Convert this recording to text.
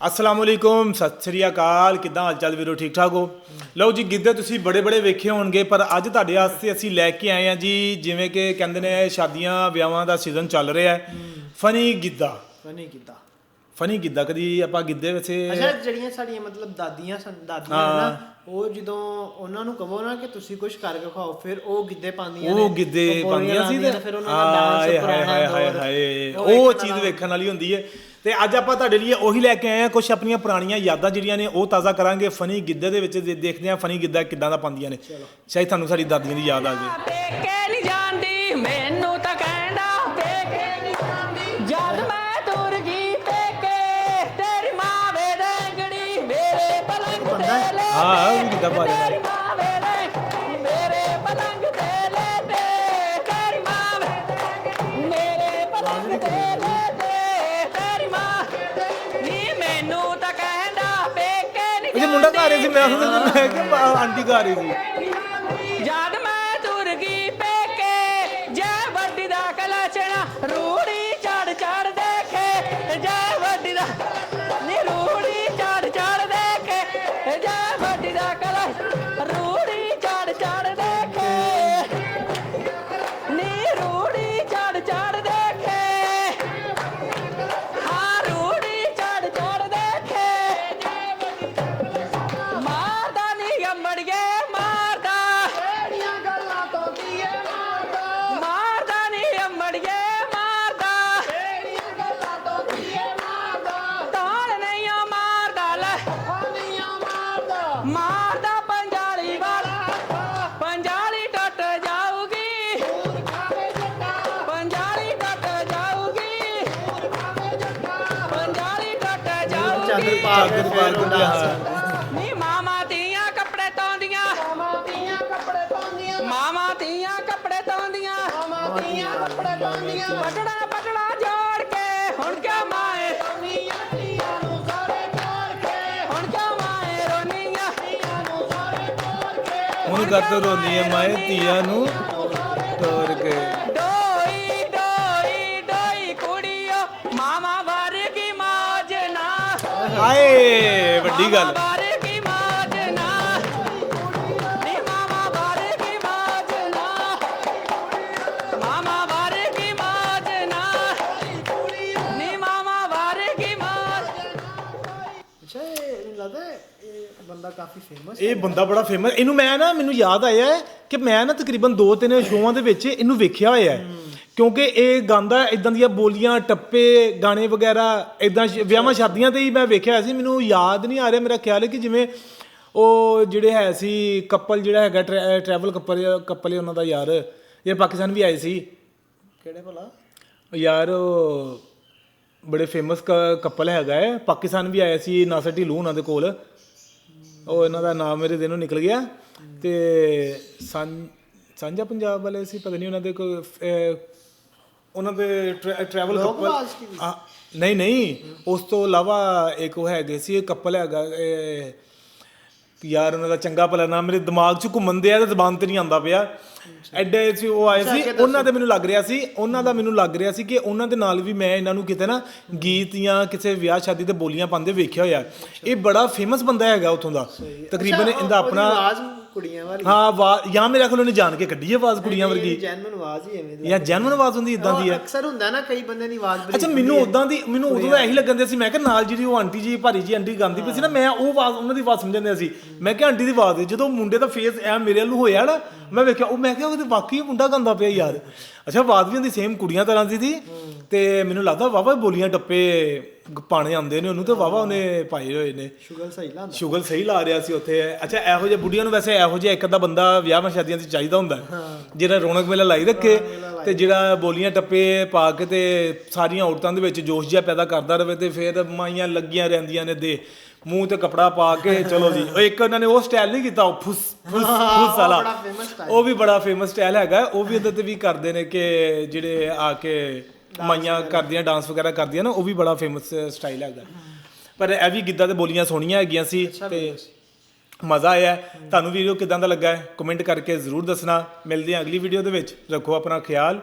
ਅਸਲਾਮ ਅਲੈਕੁਮ ਸਤਿ ਸ੍ਰੀ ਅਕਾਲ ਕਿਦਾਂ ਹਾਲ ਚਾਲ ਵੀਰੋ ਠੀਕ ਠਾਕ ਹੋ? ਲਓ ਜੀ ਗਿੱਧੇ ਤੁਸੀਂ ਬੜੇ ਬੜੇ ਵੇਖੇ ਹੋਣਗੇ ਪਰ ਅੱਜ ਤੁਹਾਡੇ ਵਾਸਤੇ ਅਸੀਂ ਲੈ ਕੇ ਆਏ ਹਾਂ ਜੀ ਜਿਵੇਂ ਕਿ ਕਹਿੰਦੇ ਨੇ ਸ਼ਾਦੀਆਂ ਵਿਆਹਾਂ ਦਾ ਸੀਜ਼ਨ ਚੱਲ ਰਿਹਾ ਹੈ। ਫਨੀ ਗਿੱਧਾ। ਫਨੀ ਕੀਤਾ ਫਨੀ ਗਿੱਧਾ ਕਦੀ ਆਪਾਂ ਗਿੱਧੇ ਅੱਛਾ ਵੈਸੇ ਜਿਹੜੀਆਂ ਸਾਡੀਆਂ ਮਤਲਬ ਦਾਦੀਆਂ ਸਨ ਦਾਦੀਆਂ। ਨੇ ਨਾ ਉਹ ਜਦੋਂ ਉਹਨਾਂ ਨੂੰ ਕਹੋ ਨਾ ਕਿ ਤੁਸੀਂ ਕੁਝ ਕਰਕੇ ਖਾਓ ਫਿਰ ਉਹ ਗਿੱਧੇ ਪਾਉਂਦੀਆਂ ਉਹ ਗਿੱਧੇ ਪਾਉਂਦੀਆਂ ਸੀ ਤੇ ਨੇ, ਫਿਰ ਉਹਨਾਂ ਦਾ ਡਾਂਸ ਪੁਰਾਣਾ ਹਾਏ ਹਾਏ ਹਾਏ। ਉਹ ਚੀਜ਼। ਵੇਖਣ ਵਾਲੀ ਹੁੰਦੀ ਹੈ। ਤੇ ਅੱਜ ਆਪਾਂ ਤੁਹਾਡੇ ਲਈ ਉਹੀ ਲੈ ਕੇ ਆਏ ਆ ਕੁਝ ਆਪਣੀਆਂ ਪੁਰਾਣੀਆਂ ਯਾਦਾਂ ਜਿਹੜੀਆਂ ਨੇ ਉਹ ਤਾਜ਼ਾ ਕਰਾਂਗੇ। ਫਨੀ ਗਿੱਧੇ ਦੇ ਵਿੱਚ ਦੇ- ਦੇਖਦੇ ਆ ਫਨੀ ਗਿੱਧਾ ਕਿੱਦਾਂ ਦਾ ਪਾਉਂਦੀਆਂ ਨੇ। ਸ਼ਾਇਦ ਤੁਹਾਨੂੰ ਸਾਡੀ ਦਾਦੀਆਂ ਦੀ ਯਾਦ ਆ ਜਾਵੇ। ਪੇਕੇ ਨਹੀਂ ਜਾਂਦੀ ਮੈਨੂੰ ਤਾਂ ਕਹਿੰਦਾ ਪੇਕੇ ਨਹੀਂ ਜਾਂਦੀ। ਜਦ ਮੈਂ ਤੁਰ ਗਈ ਪੇਕੇ ਤੇਰੀ ਮਾਂ ਵੇ ਰੰਗੜੀ ਮੇਰੇ ਪਲੰਗ ਬੰਦਾ ਤੇ ਲੈ ਹਾਂ, ਉਹ ਵੀ ਗਿੱਧਾ ਪਾ ਰਿਹਾ। ਮੁੰਡਾ ਘਰ ਹੀ ਸੀ, ਮੈਂ ਉਹਨੂੰ ਮੈਂ ਕਿ ਆਂਟੀ ਘਰ ਹੀ ਸੀ। ਜਦ ਮੈਂ ਤੁਰ ਗਈ ਪੇਕੇ, ਜੈ ਵੱਡੀ ਦਾ ਕਲਚਣਾ ਰੂੜੀ ਚੜ ਚੜ ਦੇਖੇ, ਜੈ ਵੱਡੀ ਦਾ ਜਾਊਗੀ ਚਾਦਰ ਪਾ ਕੇ ਚਾਦਰ ਪਾ ਫਿਰ ਕੇ ਉਹ ਡਾਂਸ ਹਾਂ। ਕਰਦੇ। ਨੀ ਮਾਮਾ ਤੀਆਂ ਕੱਪੜੇ ਧੋਂਦੀਆਂ। ਮਾਮਾ ਤੀਆਂ ਕੱਪੜੇ ਧੋਂਦੀਆਂ। ਮਾਮਾ ਤੀਆਂ ਕੱਪੜੇ ਧੋਂਦੀਆਂ। ਮਾਮਾ ਤੀਆਂ ਕੱਪੜੇ ਧੋਂਦੀਆਂ। ਪਟੜਾ ਪਟੜਾ ਜੋੜ ਕੇ ਹੁਣ ਕਿਆ ਮਾਏ? ਤੀਆਂ ਨੂੰ ਸਾਰੇ ਜੋੜ ਕੇ। ਹੁਣ ਕਿਆ ਮਾਏ ਰੋਨੀਆਂ? ਤੀਆਂ ਨੂੰ ਸਾਰੇ ਜੋੜ ਕੇ। ਹੁਣ ਗੱਤ ਰੋਂਦੀ ਹੈ ਮਾਏ ਧੀਆਂ ਨੂੰ ਤੋਰ ਕੇ। ਡੋਈ ਡੋਈ ਡੋਈ ਕੁੜੀਓ ਮਾਮਾ ਹਾਏ ਵੱਡੀ ਗੱਲ। ਇਹ ਬੰਦਾ ਕਾਫੀ ਫੇਮਸ ਇਹ ਬੰਦਾ ਬੜਾ ਫੇਮਸ ਇਹਨੂੰ ਮੈਂ ਨਾ ਮੈਨੂੰ ਯਾਦ ਆਇਆ ਹੈ ਕਿ ਮੈਂ ਨਾ ਤਕਰੀਬਨ ਦੋ ਤਿੰਨ ਸ਼ੋਆਂ ਦੇ ਵਿੱਚ ਇਹਨੂੰ ਵੇਖਿਆ ਹੋਇਆ ਹੈ। ਕਿਉਂਕਿ ਇਹ ਗਾਉਂਦਾ ਇਦਾਂ ਦੀਆਂ ਬੋਲੀਆਂ ਟੱਪੇ ਗਾਣੇ ਵਗੈਰਾ ਇਦਾਂ ਵਿਆਹਾਂ ਸ਼ਾਦੀਆਂ ਤੇ ਹੀ ਮੈਂ ਵੇਖਿਆ ਸੀ ਮੈਨੂੰ ਯਾਦ ਨਹੀਂ ਆ ਰਿਹਾ ਮੇਰਾ ਖਿਆਲ ਹੈ ਕਿ ਜਿਵੇਂ ਉਹ ਜਿਹੜੇ ਹੈ ਸੀ ਕਪਲ ਜਿਹੜਾ ਹੈਗਾ ਟਰੈਵਲ ਕਪਲ ਕਪਲ ਉਹਨਾਂ ਦਾ ਯਾਰ ਇਹ ਪਾਕਿਸਤਾਨ ਵੀ ਆਏ ਸੀ। ਕਿਹੜੇ ਭਲਾ? ਯਾਰ ਉਹ ਬੜੇ ਫੇਮਸ ਕਪਲ ਹੈਗਾ ਹੈ ਪਾਕਿਸਤਾਨ ਵੀ ਆਇਆ ਸੀ ਨਾਸਰ ਢਿੱਲੋਂ ਉਹਨਾਂ ਦੇ ਕੋਲ। ਉਹ ਇਹਨਾਂ ਦਾ ਨਾਮ ਮੇਰੇ ਦਿਨੋਂ ਨਿਕਲ ਗਿਆ ਤੇ ਸਾਂ- ਸਾਂਝਾ ਪੰਜਾਬ ਵਾਲੇ ਸੀ ਪਤਾ ਨਹੀਂ ਉਹਨਾਂ ਦੇ ਕੋਈ ਉਹਨਾਂ ਦੇ ਟਰੈਵਲ ਕਪਲ? ਨਹੀਂ ਨਹੀਂ ਉਸ ਤੋਂ ਇਲਾਵਾ ਇੱਕ ਉਹ ਹੈਗੇ ਸੀ ਕਪਲ ਹੈਗਾ ਇਹ, ਯਾਰ ਉਹਨਾਂ ਦਾ ਚੰਗਾ ਭਲਾ ਨਾਮ ਮੇਰੇ ਦਿਮਾਗ 'ਚ ਘੁੰਮਣ ਦੇ ਆ ਤੇ ਜ਼ਬਾਨ ਤੇ ਨਹੀਂ ਆਉਂਦਾ ਪਿਆ। ਐਡੇ ਸੀ ਉਹ ਆਏ ਸੀ ਉਹਨਾਂ ਦੇ ਮੈਨੂੰ ਲੱਗ ਰਿਹਾ ਸੀ ਉਹਨਾਂ ਦਾ ਮੈਨੂੰ ਲੱਗ ਰਿਹਾ ਸੀ ਕਿ ਉਹਨਾਂ ਦੇ ਨਾਲ ਵੀ ਮੈਂ ਇਹਨਾਂ ਨੂੰ ਕਿਤੇ ਨਾ ਗੀਤ ਜਾਂ ਕਿਸੇ ਵਿਆਹ ਸ਼ਾਦੀ ਤੇ ਬੋਲੀਆਂ ਪਾਉਂਦੇ ਵੇਖਿਆ ਹੋਇਆ। ਇਹ ਬੜਾ ਫੇਮਸ ਬੰਦਾ ਹੈਗਾ ਉਥੋਂ ਦਾ। ਤਕਰੀਬਨ ਇਹਦਾ ਆਪਣਾ ਕੁੜੀਆਂ ਵਾਲੀ। ਹਾਂ ਆਵਾਜ਼ ਜਾਂ ਮੇਰੇ ਕੋਲ ਉਹਨੇ ਜਾਣ ਕੇ ਕੱਢੀ ਆਵਾਜ਼ ਕੁੜੀਆਂ ਵਰਗੀ। ਜੈਨੂਨ ਆਵਾਜ਼ ਹੀ ਐਵੇਂ ਦੀ ਜਾਂ ਜੈਨੂਨ ਆਵਾਜ਼ ਹੁੰਦੀ ਇਦਾਂ ਦੀ ਹੈ। ਅਕਸਰ ਹੁੰਦਾ ਨਾ ਕਈ ਬੰਦੇ ਦੀ ਆਵਾਜ਼ ਬੜੀ ਅੱਛਾ ਮੈਨੂੰ ਉਦਾਂ ਦੀ ਮੈਨੂੰ ਉਦੋਂ ਦਾ ਇਹੀ ਲੱਗਣ ਦਿਆ ਸੀ ਮੈਂ ਕਿਹਾ ਨਾਲ ਜਿਹੜੀ ਉਹ ਆਂਟੀ ਜੀ ਭਾਰੀ ਜੀ ਆਂਟੀ ਗਾਉਂਦੀ ਪਈ ਸੀ ਨਾ ਮੈਂ ਉਹ ਆਵਾਜ਼ ਉਹਨਾਂ ਦੀ ਆਵਾਜ਼ ਸਮਝਣ ਦਿਆ ਸੀ। ਮੈਂ ਕਿਹਾ ਆਂਟੀ ਦੀ ਆਵਾਜ਼ ਜਦੋਂ ਮੁੰਡੇ ਦਾ ਫੇਸ ਐ ਮੇਰੇ ਵੱਲ ਨੂੰ ਹੋਇਆ ਨਾ ਮੈਂ ਵੇਖਿਆ ਉਹ ਮੈਂ ਕਿਹਾ ਉਹ ਤੇ ਵਾਕਈ ਮੁੰਡਾ ਗਾਉਂਦਾ ਪਿਆ ਯਾਰ। ਅੱਛਾ ਆਵਾਜ਼ ਵੀ ਉਹਦੀ ਸੇਮ ਕੁੜੀਆਂ ਤਰ੍ਹਾਂ ਦੀ ਸੀ ਤੇ ਮੈਨੂੰ ਲੱਗਦਾ ਵਾਵਾ ਬੋਲੀਆਂ ਟੱਪੇ ਪਾਣੇ ਆਉਂਦੇ ਨੇ ਉਹਨੂੰ ਤੇ ਵਾਵਾ ਉਹਨੇ ਪਾਏ ਹੋਏ ਨੇ। ਸ਼ੁਗਲ ਸਹੀ ਲਾਂਦਾ ਸ਼ੁਗਲ ਸਹੀ ਲਾ ਰਿਹਾ ਸੀ ਉੱਥੇ। ਅੱਛਾ ਇਹੋ ਜਿਹੇ ਬੁੱਢੀਆਂ ਨੂੰ ਵੈਸੇ ਇਹੋ ਜਿਹਾ ਇੱਕ ਅੱਧਾ ਬੰਦਾ ਵਿਆਹਾਂ ਸ਼ਾਦੀਆਂ 'ਚ ਚਾਹੀਦਾ ਹੁੰਦਾ। ਜਿਹੜਾ ਰੌਣਕ ਮੇਲਾ ਲਾਈ ਰੱਖੇ ਤੇ ਜਿਹੜਾ ਬੋਲੀਆਂ ਟੱਪੇ ਪਾ ਕੇ ਤੇ ਸਾਰੀਆਂ ਔਰਤਾਂ ਦੇ ਵਿੱਚ ਜੋਸ਼ ਜਿਹਾ ਪੈਦਾ ਕਰਦਾ ਰਵੇ ਤੇ ਫਿਰ ਮਾਈਆਂ ਲੱਗੀਆਂ ਰਹਿੰਦੀਆਂ ਨੇ ਦੇ। ਮੂੰਹ ਤੇ ਕਪੜਾ ਪਾ ਕੇ ਚਲੋ ਜੀ। ਉਹ ਇੱਕ ਉਹਨਾਂ ਨੇ ਉਹ ਸਟਾਈਲ ਨਹੀਂ ਕੀਤਾ ਉਹ ਫੁੱਸ ਫੁੱਸ ਫੁੱਸ ਵਾਲਾ। ਉਹ ਵੀ ਬੜਾ ਫੇਮਸ ਸਟਾਈਲ ਹੈਗਾ। ਉਹ ਵੀ ਉਹਦੇ ਤੇ ਵੀ ਕਰਦੇ ਨੇ ਕਿ ਜਿਹੜੇ ਆ ਕੇ ਮਾਈਆਂ ਕਰਦੀਆਂ ਡਾਂਸ ਵਗੈਰਾ ਕਰਦੀਆਂ ਨਾ ਉਹ ਵੀ ਬੜਾ ਫੇਮਸ ਸਟਾਈਲ ਹੈਗਾ। ਪਰ ਇਹ ਵੀ ਗਿੱਧਾ ਤੇ ਬੋਲੀਆਂ ਸੋਹਣੀਆਂ ਹੈਗੀਆਂ ਸੀ ਤੇ ਮਜ਼ਾ ਆਇਆ। ਤੁਹਾਨੂੰ ਵੀਡੀਓ ਕਿਦਾਂ ਦਾ ਲੱਗਾ? ਹੈ ਕਮੈਂਟ ਕਰਕੇ ਜ਼ਰੂਰ ਦੱਸਣਾ। ਮਿਲਦੇ ਹਾਂ ਅਗਲੀ ਵੀਡੀਓ ਦੇ ਵਿੱਚ। ਰੱਖੋ ਆਪਣਾ ਖਿਆਲ।